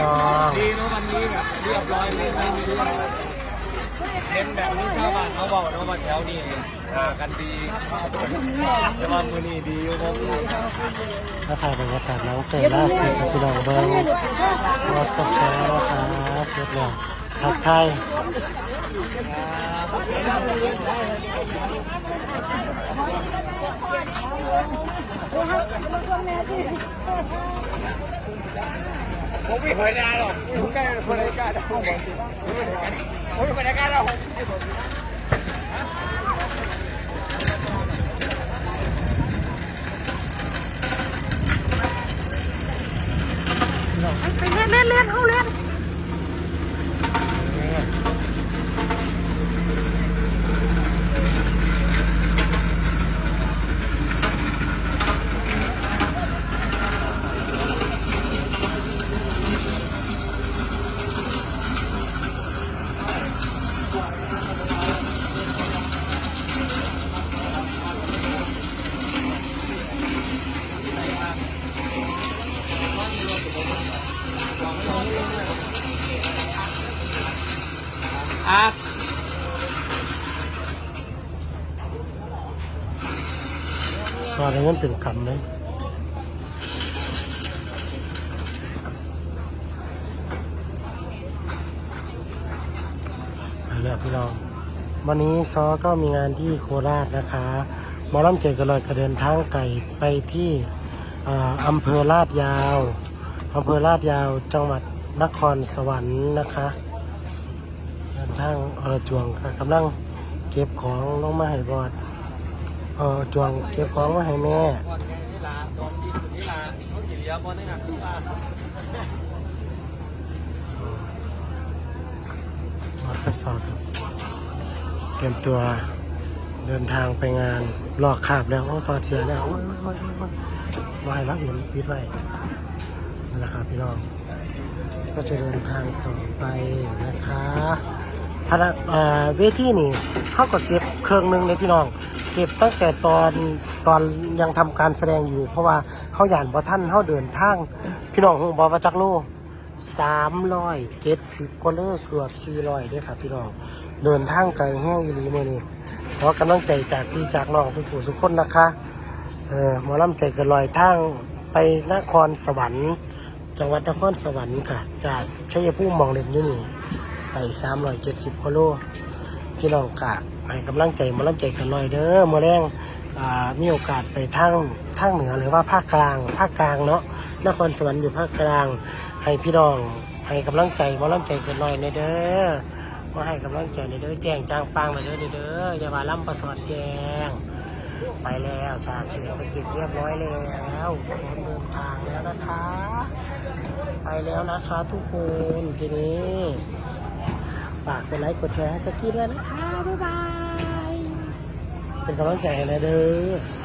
น้องดีเนาะวันนี้แบบเรียบร้อยไม่ไม่มีเรื่องเป็นแบบนี้ชาวบ้านเขาบอกเนาะว่าแถวนี้อ่ากันดีแต่ว่ามือนี้ดีอยู่ครับถ้าถ่ายบรรยากาศน้องเตยล่าสุดกับพี่น้องเบิ้งรถกับแชร์นะคะเสร็จแล้วทักทายครับ ผมไม่เคยได้หรอกผมใกล้คนใกล้ได้ผมผมไม่ได้หรอกไปเล่นเล่นเล่นเขาเล่น อะสอนให้เงินเป็นคำเลยไปแล้วพี่น้องวันนี้ซอก็มีงานที่โคราชนะคะมอลำเจกระลอยกระเดินทางไกลไปที่อ่าอำเภอลาดยาวอำเภอลาดยาวจังหวัดนครสวรรค์นะคะ ทางอรจวงค่ะกำลังเก็บของลงมาให้บอดเออจวงเก็บของมาให้แม่ก่อนไงนี่ลาตอบเตรียมตัวเดินทางไปงานลอกคาบแล้วโอ้ตอดเสียแล้วโอ้ยโอ้ยโอ้ยโอ้ยไว้รับเห็นปิดไว้นั่นแหละครับพี่น้องก็จะเดินทางต่อไปนะคะ พนักเวทีนี่เขาก็เก็บเครื่องหนึงเลยพี่น้อง เก็บตั้งแต่ตอนตอนยังทำการแสดงอยู่ เพราะว่าเขาหยานบ่ท่านเขาเดินทาง พี่น้องคงบอกว่าจักโลสามร้อยเจ็ดสิบกว่าโลเกือบสี่ร้อยด้วยครับพี่น้องเดินทางไกลแห้งอีหลีมื่อนี้ขอกำลังใจจากพี่จากน้องสุขุสุขคนนะคะเออหมอลำใจเกันลอยทางไปนครสวรรค์ จังหวัดนครสวรรค์ค่ะ จากชัยภูมิมองเล่นอยู่นี่ ไปสามร้อยเจ็ดสิบกิโลพี่น้องกะให้กำลังใจมาลังใจกันลอยเด้อมือแรงมีโอกาสไปทางทางเหนือหรือว่าภาคกลาง ภาคกลางเนาะนครสวรรค์อยู่ภาคกลาง ให้พี่น้องให้กำลังใจมาลังใจกันลอยในเด้อมาให้กำลังใจในเด้อแจ้งจางปังในเด้อในเด้ออย่ามาล่ำประสอดแจ้งไปแล้วฉากเสือไปเก็บเรียบร้อยแล้วพร้อมเดินทางแล้วนะคะ ไปแล้วนะคะทุกคนทีนี้ ฝากกดไลค์กดแชร์ให้แจ็กกี้ด้วยนะคะ บ๊ายบาย เป็นกำลังใจให้นะเด้อ